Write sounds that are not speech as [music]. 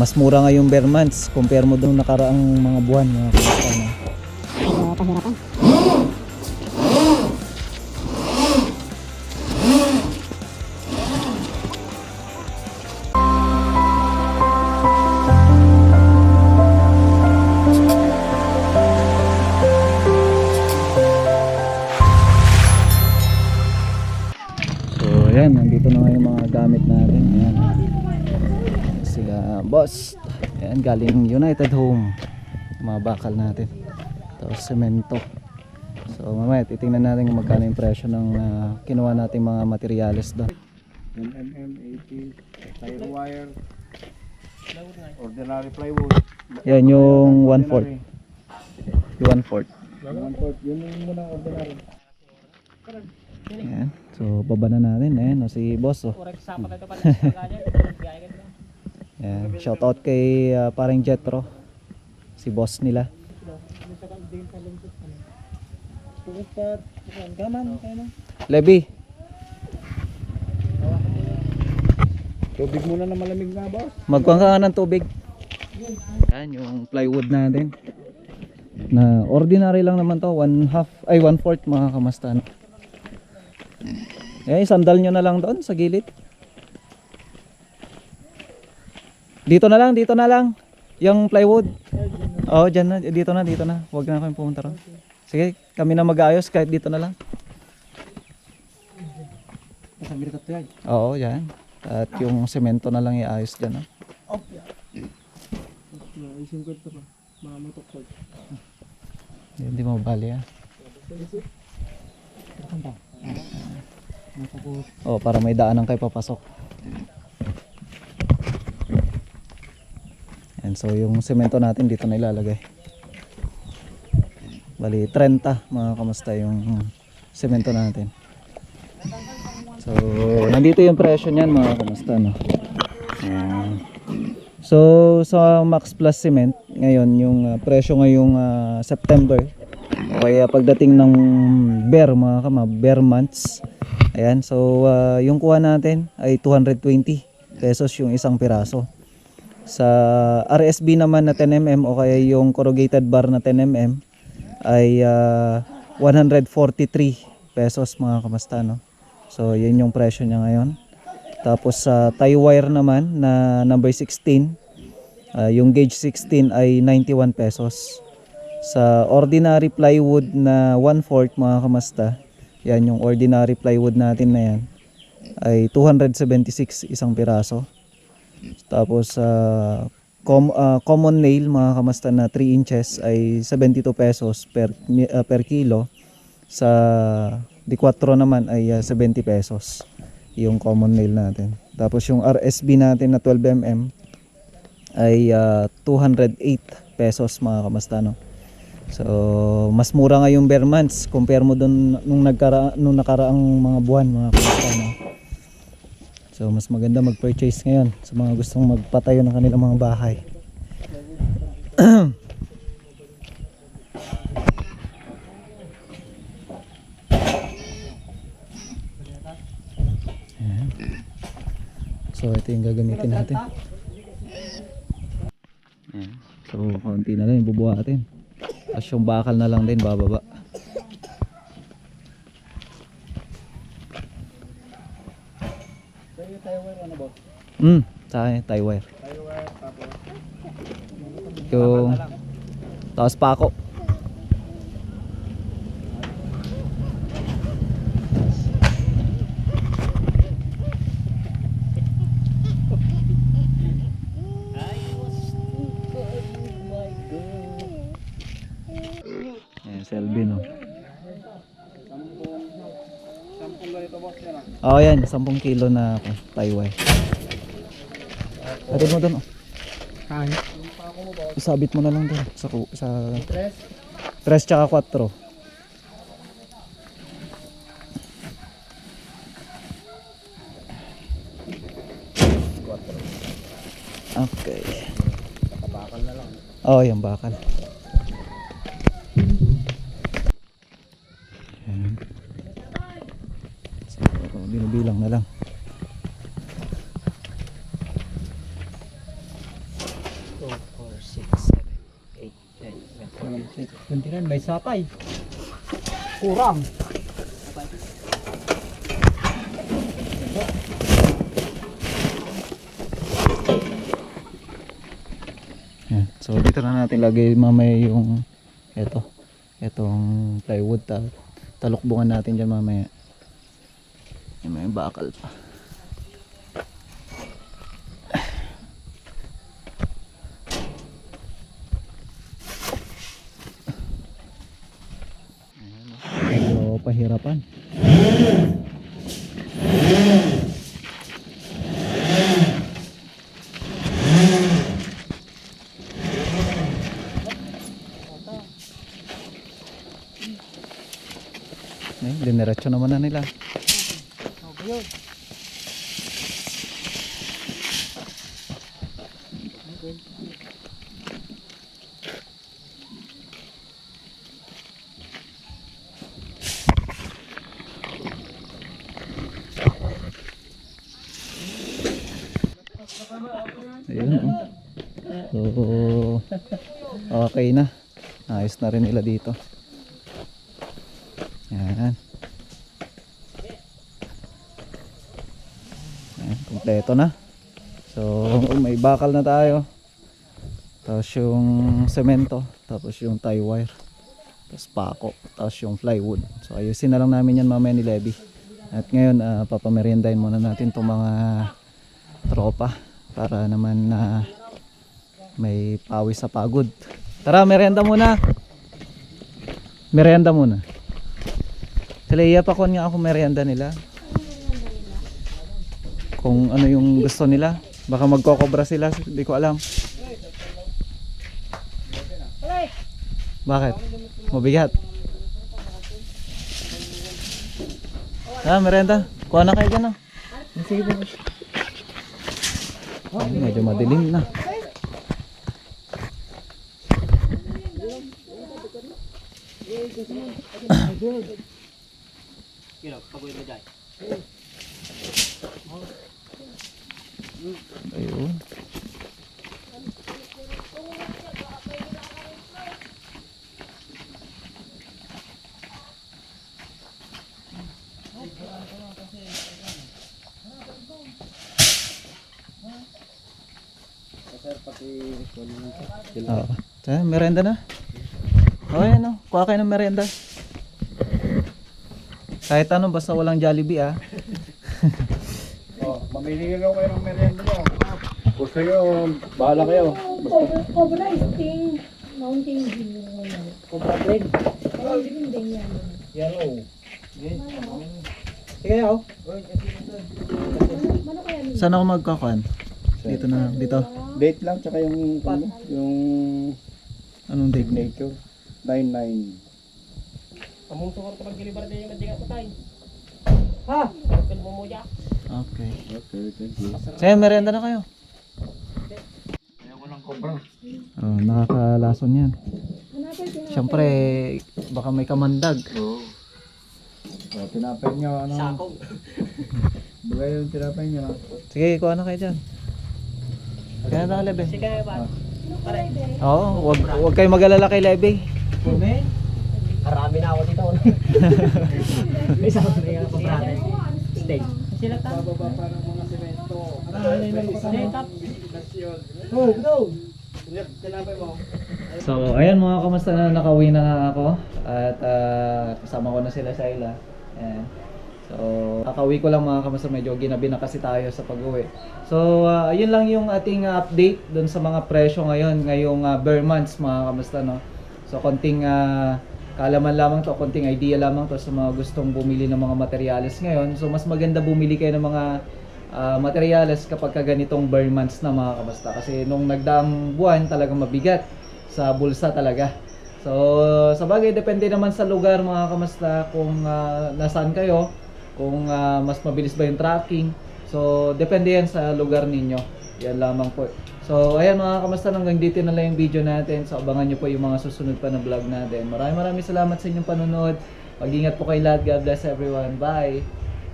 mas mura nga yung bare months compare mo doon nakaraang mga buwan mga kapatid. Medyo Boss. Ayan, galing United Home. Mga bakal natin. Tapos semento. So mamaya titingnan natin kung magkano yung presyo ng ah, kinuha nating mga materyales doon. 1mm, 80, tire wire, ordinary plywood. Yan yung 1/4. Yung 1/4. 1/4, yun yung muna ordinary. Ayan. So baba na natin. Ayan, o, si boss. Oh. [laughs] Ayan. Shout out kay ah, paring Jetro. Si boss nila. Levi, Tubig muna na malamig na boss. magkuhan ka nga ng tubig. Yan yung plywood natin. Na ordinary lang naman to, one half ay one fourth mga kamastan. Eh, sandal nyo na lang doon sa gilid. Dito na lang, dito na lang. Yung plywood. Oo, dyan na, dito na, dito na. Huwag na kayong pumunta ron. Sige, kami na mag-ayos kahit dito na lang. Oo, yan. At yung semento na lang iayos dyan. ko. Hindi mo bali ah. Oh, para may daanan kayo papasok. Yan, so yung semento natin dito na ilalagay. Bali, 30 mga kamusta yung semento natin. So, nandito yung presyo niyan mga kamusta no. Ayan. So, sa Max Plus Cement, ngayon yung ah, presyo ngayong ah, September kaya pagdating ng bear mga kama, bear months. Ayan, so ah, yung kuha natin ay 220 pesos yung isang piraso. Sa RSB naman na 10mm o kaya yung corrugated bar na 10mm ay ah, 143 pesos mga kamasta no. So yun yung presyo niya ngayon. Tapos sa tie wire naman na number 16, ah, yung gauge 16 ay 91 pesos. Sa ordinary plywood na 1/4 mga kamasta, yan yung ordinary plywood natin na yan ay 276 isang piraso. Tapos sa com- ah, common nail mga kamasta na 3 inches ay 72 pesos per ah, per kilo. Sa D4 naman ay ah, 70 pesos yung common nail natin. Tapos yung RSB natin na 12mm ay ah, 208 pesos mga kamasta no. So, mas mura nga yung bare months compare mo dun nung nagkara nung nakaraang mga buwan mga kamasta no. So, mas maganda mag-purchase ngayon sa mga gustong magpatayo ng kanilang mga bahay. [clears throat] So, ito yung gagamitin natin. Ayan. So, konti na lang yung bubuhatin. Tapos yung bakal na lang din bababa. Sa'yo tayo wire ano Hmm, tayo, tie wire. Tayo wire tapos. Yung tapos pako. Ayan, si Alvin, oh. Boss yan ah. Oo, yan. 10 kilo na tie wire. Atid mo doon, oh. Kaya. Isabit mo na lang doon sa, sa Tres. 3 tsaka 4. Okay. Kabakal na lang. Oh, yung bakal. Ayan. So, binubilang na lang. 29 may satay. Kurang. Yan. So dito na natin lagay mamaya yung eto, etong plywood ta talukbungan natin diyan mamaya. Yan, may bakal pa. Medyo pahirapan. Eh, diniretso naman na nila. Ayun, oh. So, okay na. Ayos na rin nila dito. Yan. Yan, kompleto na. So, may bakal na tayo. Tapos yung semento, tapos yung tie wire. Tapos pako, tapos yung plywood. So, ayusin na lang namin yan mamaya ni Levy. At ngayon, uh, papameriendahin muna natin itong mga tropa para naman na may pawis sa pagod. Tara, merienda muna. Merienda muna. Sila iya pa kon nga ako merienda nila. Kung ano yung gusto nila. Baka magkokobra sila, hindi ko alam. Bakit? Mabigat. Ah, merienda. Kuha na kayo dyan ah. Sige po. Ay, medyo madilim na. Ayun. Oo. Kaya, merenda na. O, yan o. Kuha kayo ng merenda. Kahit ano, basta walang Jollibee ah. [laughs] Oh, mamili lang kayo ng merienda nyo. Gusto nyo, bahala kayo. Basta Cobra Sting Mountain Dew. Cobra Blade. Mountain Dew yan. Yellow. Sige oh. Ano kaya nila? Saan ako magkakuan? Dito na, dito. Date lang, tsaka yung, ano, yung Anong date? signature. 99. Among sukar kapag gilibar din yung madiga ko tayo. Ha? Kapag bumuya. Okay. Okay, thank you. Sige, merenda na kayo. Ayoko ng cobra. Oh, nakakalason yan. Siyempre, baka may kamandag. Oo. Oh, tinapay nyo, ano? Sakong. Bagay yung tinapay nyo. Sige, kuha na kayo dyan. Kaya na Lebe. Sige ba? Pare. Oo, wag, wag kayo mag-alala kay Lebe. Kume? Karami na ako dito. [laughs] May sa ako na brother. Steak. Sila ta. Bababa pa ng mga semento. Ano, ano yung Setup. Go, go! Mo. So, ayan mga kamusta na nakauwi na nga ako at ah, kasama ko na sila sa ila. Ayan. So, kakauwi ko lang mga kamusta medyo ginabi na kasi tayo sa pag-uwi. So, ah, ayun lang yung ating ah, update dun sa mga presyo ngayon, ngayong uh, bare months mga kamusta no. So, konting ah, kaalaman lamang to, konting idea lamang to sa mga gustong bumili ng mga materyales ngayon. So, mas maganda bumili kayo ng mga ah, materyales kapag ka ganitong bare months na mga kamusta. Kasi nung nagdaang buwan talagang mabigat sa bulsa talaga. So, sa bagay, depende naman sa lugar mga kamusta kung ah, nasaan kayo, kung ah, mas mabilis ba yung tracking. So, depende yan sa lugar ninyo. Yan lamang po. So, ayan mga kamusta, hanggang dito na lang yung video natin. So, abangan nyo po yung mga susunod pa na vlog natin. Maraming maraming salamat sa inyong panonood. Mag-ingat po kayo lahat. God bless everyone. Bye!